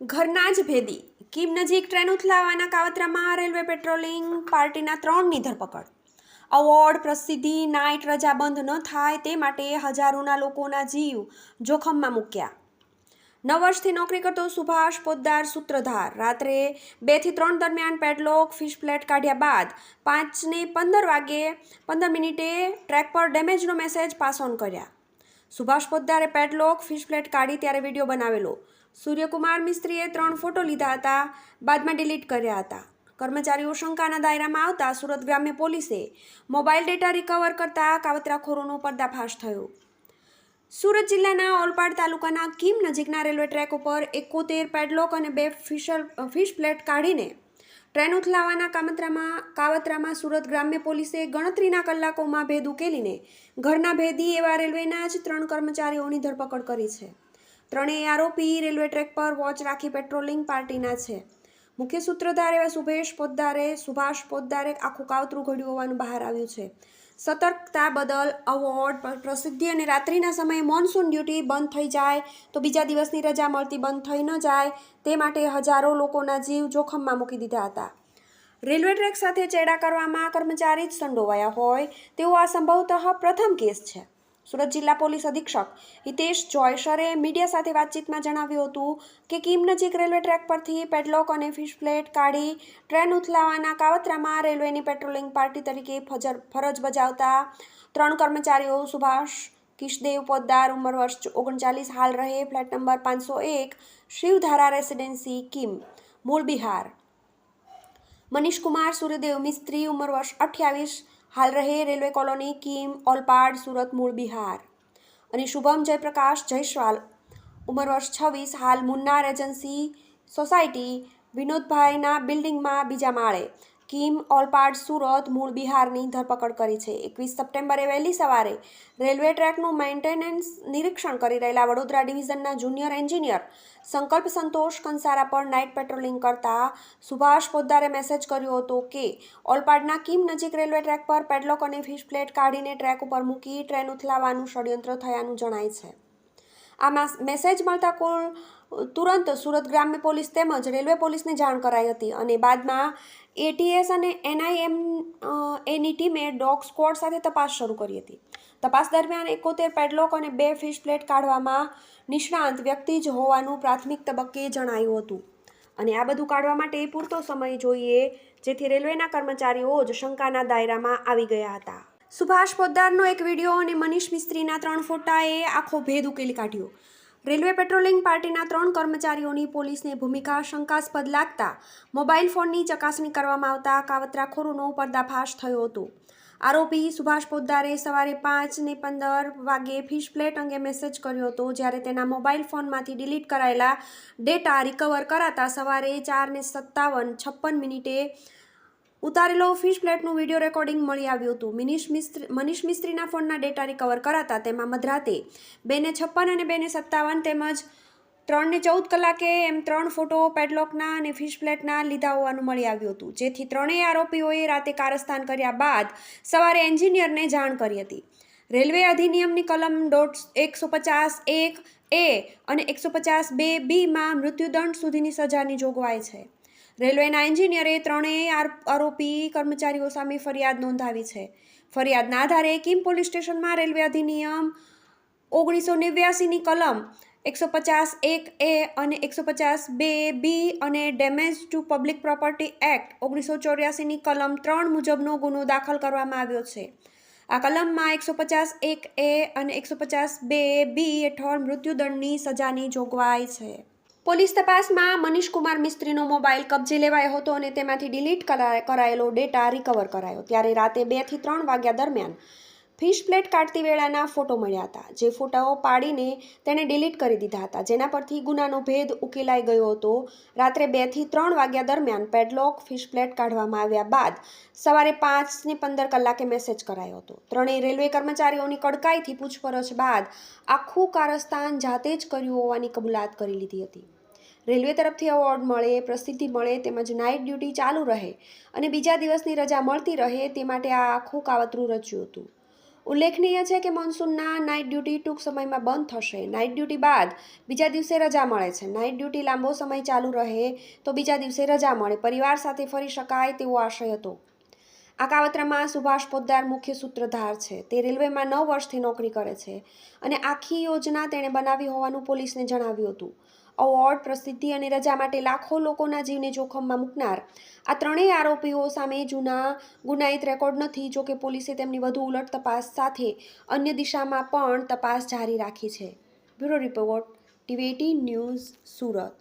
ઘરના જ ભેદી. કીમ નજીક ટ્રેન ઉથલાવાના કાવતરામાં રેલવે પેટ્રોલિંગ પાર્ટીના ત્રણની ધરપકડ. અવોર્ડ, પ્રસિદ્ધિ, નાઇટ રજા બંધ ન થાય તે માટે હજારોના લોકોના જીવ જોખમમાં મૂક્યા. નવ વર્ષથી નોકરી કરતો સુભાષ પોદ્દાર સૂત્રધાર. રાત્રે બેથી ત્રણ દરમિયાન પેડલોક, ફિશ પ્લેટ કાઢ્યા બાદ પાંચને પંદર વાગ્યે પંદર મિનિટે ટ્રેક પર ડેમેજનો મેસેજ પાસ ઓન કર્યા. સુભાષ પોદ્દારે પેડલોક, ફિશ પ્લેટ કાઢી ત્યારે વીડિયો બનાવેલો. સૂર્યકુમાર મિસ્ત્રીએ ત્રણ ફોટો લીધા હતા, બાદમાં ડિલીટ કર્યા હતા. કર્મચારીઓ શંકાના દાયરામાં આવતા સુરત ગ્રામ્ય પોલીસે મોબાઈલ ડેટા રિકવર કરતા કાવતરાખોરોનો પર્દાફાશ થયો. સુરત જિલ્લાના ઓલપાડ તાલુકાના કીમ નજીકના રેલવે ટ્રેક ઉપર એકોતેર પેડલોક અને બે ફિશર, ફિશ પ્લેટ કાઢીને ટ્રેન ઉથલાવાના કામત્રામાં, કાવતરામાં સુરત ગ્રામ્ય પોલીસે ગણતરીના કલાકોમાં ભેદ ઉકેલીને ઘરના ભેદી એવા રેલવેના જ ત્રણ કર્મચારીઓની ધરપકડ કરી છે. ત્રણેય આરોપી રેલવે ટ્રેક પર વોચ રાખી પેટ્રોલિંગ પાર્ટીના છે. મુખ્ય સૂત્રધાર એવા સુભેશ પોદ્દારે, સુભાષ પોદ્દારે આખું કાવતરું ઘડ્યું હોવાનું બહાર આવ્યું છે. સતર્કતા બદલ અવોર્ડ પ્રસિદ્ધિ અને રાત્રિના સમયે મોન્સૂન ડ્યુટી બંધ થઈ જાય તો બીજા દિવસની રજા મળતી બંધ થઈ ન જાય તે માટે હજારો લોકોના જીવ જોખમમાં મૂકી દીધા હતા. રેલવે ટ્રેક સાથે ચેડા કરવામાં કર્મચારી જ સંડોવાયા હોય તેવો આ સંભવતઃ પ્રથમ કેસ છે. સુરત જિલ્લા પોલીસ અધિક્ષક હિતેશ જોયસરે મીડિયા સાથે વાતચીતમાં જણાવ્યું હતું કે કિમ નજીક રેલવે ટ્રેક પરથી પેડલોક અને ફિશ પ્લેટ કાઢી ટ્રેન ઉથલાવાના કાવતરામાં રેલવેની પેટ્રોલિંગ પાર્ટી તરીકે ફરજ બજાવતા ત્રણ કર્મચારીઓ સુભાષ કિશદેવ પોદ્દાર ઉંમર વર્ષ ઓગણચાલીસ હાલ રહે. ફ્લેટ નંબર પાંચસો એક શિવધારા રેસિડેન્સી, કિમ, મૂળ બિહાર. મનીષ કુમાર સૂર્યદેવ મિસ્ત્રી ઉંમર વર્ષ અઠ્યાવીસ હાલ રહે રેલવે કોલોની, કિમ, ઓલપાડ, સુરત, મૂળ બિહાર. અને શુભમ જયપ્રકાશ જયસ્વાલ, ઉંમર વર્ષ છવ્વીસ, હાલ મુન્નાર એજન્સી સોસાયટી વિનોદભાઈના બિલ્ડિંગમાં બીજા માળે કિમ ઓલપાડ સુરત, મૂળ બિહારની ધરપકડ કરી છે. એકવીસ સપ્ટેમ્બરે વહેલી સવારે રેલવે ટ્રેકનું મેન્ટેનન્સ નિરીક્ષણ કરી રહેલા વડોદરા ડિવિઝનના જુનિયર એન્જિનિયર સંકલ્પ સંતોષ કંસારા પર નાઇટ પેટ્રોલિંગ કરતા સુભાષ પોદ્દારે મેસેજ કર્યો હતો કે, ઓલપાડના કિમ નજીક રેલવે ટ્રેક પર પેડલોક અને ફિશ પ્લેટ કાઢીને ટ્રેક ઉપર મૂકી ટ્રેન ઉથલાવાનું ષડયંત્ર થયાનું જણાય છે. આ મેસેજ મળતા કોલ તુરંત સુરત ગ્રામ્ય પોલીસ તેમજ રેલવે પોલીસને જાણ કરાઈ હતી અને બાદમાં એટીએસ અને એનઆઈએમ એની ટીમે ડોગ સ્કોડ સાથે તપાસ શરૂ કરી હતી. તપાસ દરમિયાન એકોતેર પેડલોક અને બે ફિશ પ્લેટ કાઢવામાં નિષ્ણાંત વ્યક્તિ જ હોવાનું પ્રાથમિક તબક્કે જણાયું હતું. અને આ બધું કાઢવા માટે પૂરતો સમય જોઈએ, જેથી રેલવેના કર્મચારીઓ જ શંકાના દાયરામાં આવી ગયા હતા. સુભાષ પોદ્દારનો એક વીડિયો અને મનીષ મિસ્ત્રીના ત્રણ ફોટાએ આખો ભેદ ઉકેલી કાઢ્યો. રેલવે પેટ્રોલિંગ પાર્ટીના ત્રણ કર્મચારીઓની પોલીસને ભૂમિકા શંકાસ્પદ લાગતા મોબાઈલ ફોનની ચકાસણી કરવામાં આવતા કાવતરાખોરોનો પર્દાફાશ થયો હતો. આરોપી સુભાષ પોદ્દારે સવારે પાંચ ને પંદર વાગે ફિશ પ્લેટ અંગે મેસેજ કર્યો હતો, જ્યારે તેના મોબાઈલ ફોનમાંથી ડિલીટ કરાયેલા ડેટા રિકવર કરાતા સવારે ચાર ને સત્તાવન છપ્પન મિનિટે ઉતારેલો ફિશ પ્લેટનું વીડિયો રેકોર્ડિંગ મળી આવ્યું હતું. મિનિશ મિસ્ત્રી મનીષ મિસ્ત્રીના ફોનના ડેટા રિકવર કરાતા તેમાં મધરાતે બેને છપ્પન અને બેને સત્તાવન તેમજ ત્રણને ચૌદ કલાકે એમ ત્રણ ફોટો પેડલોકના અને ફિશ પ્લેટના લીધા હોવાનું મળી આવ્યું હતું. જેથી ત્રણેય આરોપીઓએ રાતે કારસ્તાન કર્યા બાદ સવારે એન્જિનિયરને જાણ કરી હતી. રેલવે અધિનિયમની કલમ દોઢ એકસો પચાસ એક એ અને એકસો પચાસ બે બીમાં મૃત્યુદંડ સુધીની સજાની જોગવાઈ છે. રેલવેના એન્જિનિયરે ત્રણેય આર- આરોપી કર્મચારીઓ સામે ફરિયાદ નોંધાવી છે. ફરિયાદના આધારે કિમ પોલીસ સ્ટેશનમાં રેલવે અધિનિયમ ઓગણીસો નેવ્યાસીની કલમ એકસો પચાસ એક એ અને એકસો પચાસ બે બી અને damage to public property act ઓગણીસો ચોર્યાસીની કલમ ત્રણ મુજબનો ગુનો દાખલ કરવામાં આવ્યો છે. આ કલમમાં એકસો પચાસ એક એ અને એકસો પચાસ બે બી હેઠળ મૃત્યુદંડની સજાની જોગવાઈ છે. પોલીસ તપાસમાં મનીષ કુમાર મિસ્ત્રીનો મોબાઈલ કબજે લેવાયો હતો અને તેમાંથી ડિલીટ કરા- કરાયેલો ડેટા રિકવર કરાયો. ત્યારે રાતે બેથી ત્રણ વાગ્યા દરમિયાન ફિશ પ્લેટ કાઢતી વેળાના ફોટો મળ્યા હતા, જે ફોટાઓ પાડીને તેણે ડિલીટ કરી દીધા હતા. જેના પરથી ગુનાનો ભેદ ઉકેલાઈ ગયો હતો. રાત્રે બેથી ત્રણ વાગ્યા દરમિયાન પેડલોક ફિશ પ્લેટ કાઢવામાં આવ્યા બાદ સવારે પાંચને પંદર કલાકે મેસેજ કરાયો હતો. ત્રણેય રેલવે કર્મચારીઓની કડકાઈથી પૂછપરછ બાદ આખું કારસ્તાન જાતે જ કર્યું હોવાની કબૂલાત કરી લીધી હતી. રેલવે તરફથી એવોર્ડ મળે, પ્રસિદ્ધિ મળે, તેમજ નાઇટ ડ્યુટી ચાલુ રહે અને બીજા દિવસની રજા મળતી રહે તે માટે આ આખું કાવતરું રચ્યું હતું. ઉલ્લેખનીય છે કે મોન્સૂનના નાઇટ ડ્યુટી ટૂંક સમયમાં બંધ થશે. નાઇટ ડ્યુટી બાદ બીજા દિવસે રજા મળે છે. નાઇટ ડ્યુટી લાંબો સમય ચાલુ રહે તો બીજા દિવસે રજા મળે. પરિવાર સાથે ફરી શકાય તેવો આશય હતો. આ કાવતરામાં સુભાષ પોદ્દાર મુખ્ય સૂત્રધાર છે. તે રેલવેમાં નવ વર્ષથી નોકરી કરે છે અને આખી યોજના તેણે બનાવી હોવાનું પોલીસને જણાવ્યું હતું. અવોર્ડ પ્રસિદ્ધિ અને રજા માટે લાખો લોકોના જીવને જોખમમાં મૂકનાર. આ ત્રણેય આરોપીઓ સામે જૂના ગુનાહિત રેકોર્ડ નથી જોકે પોલીસે તેમની વધુ ઉલટ તપાસ સાથે અન્ય દિશામાં પણ તપાસ જારી રાખી છે. Bureau report, TV news, Surat.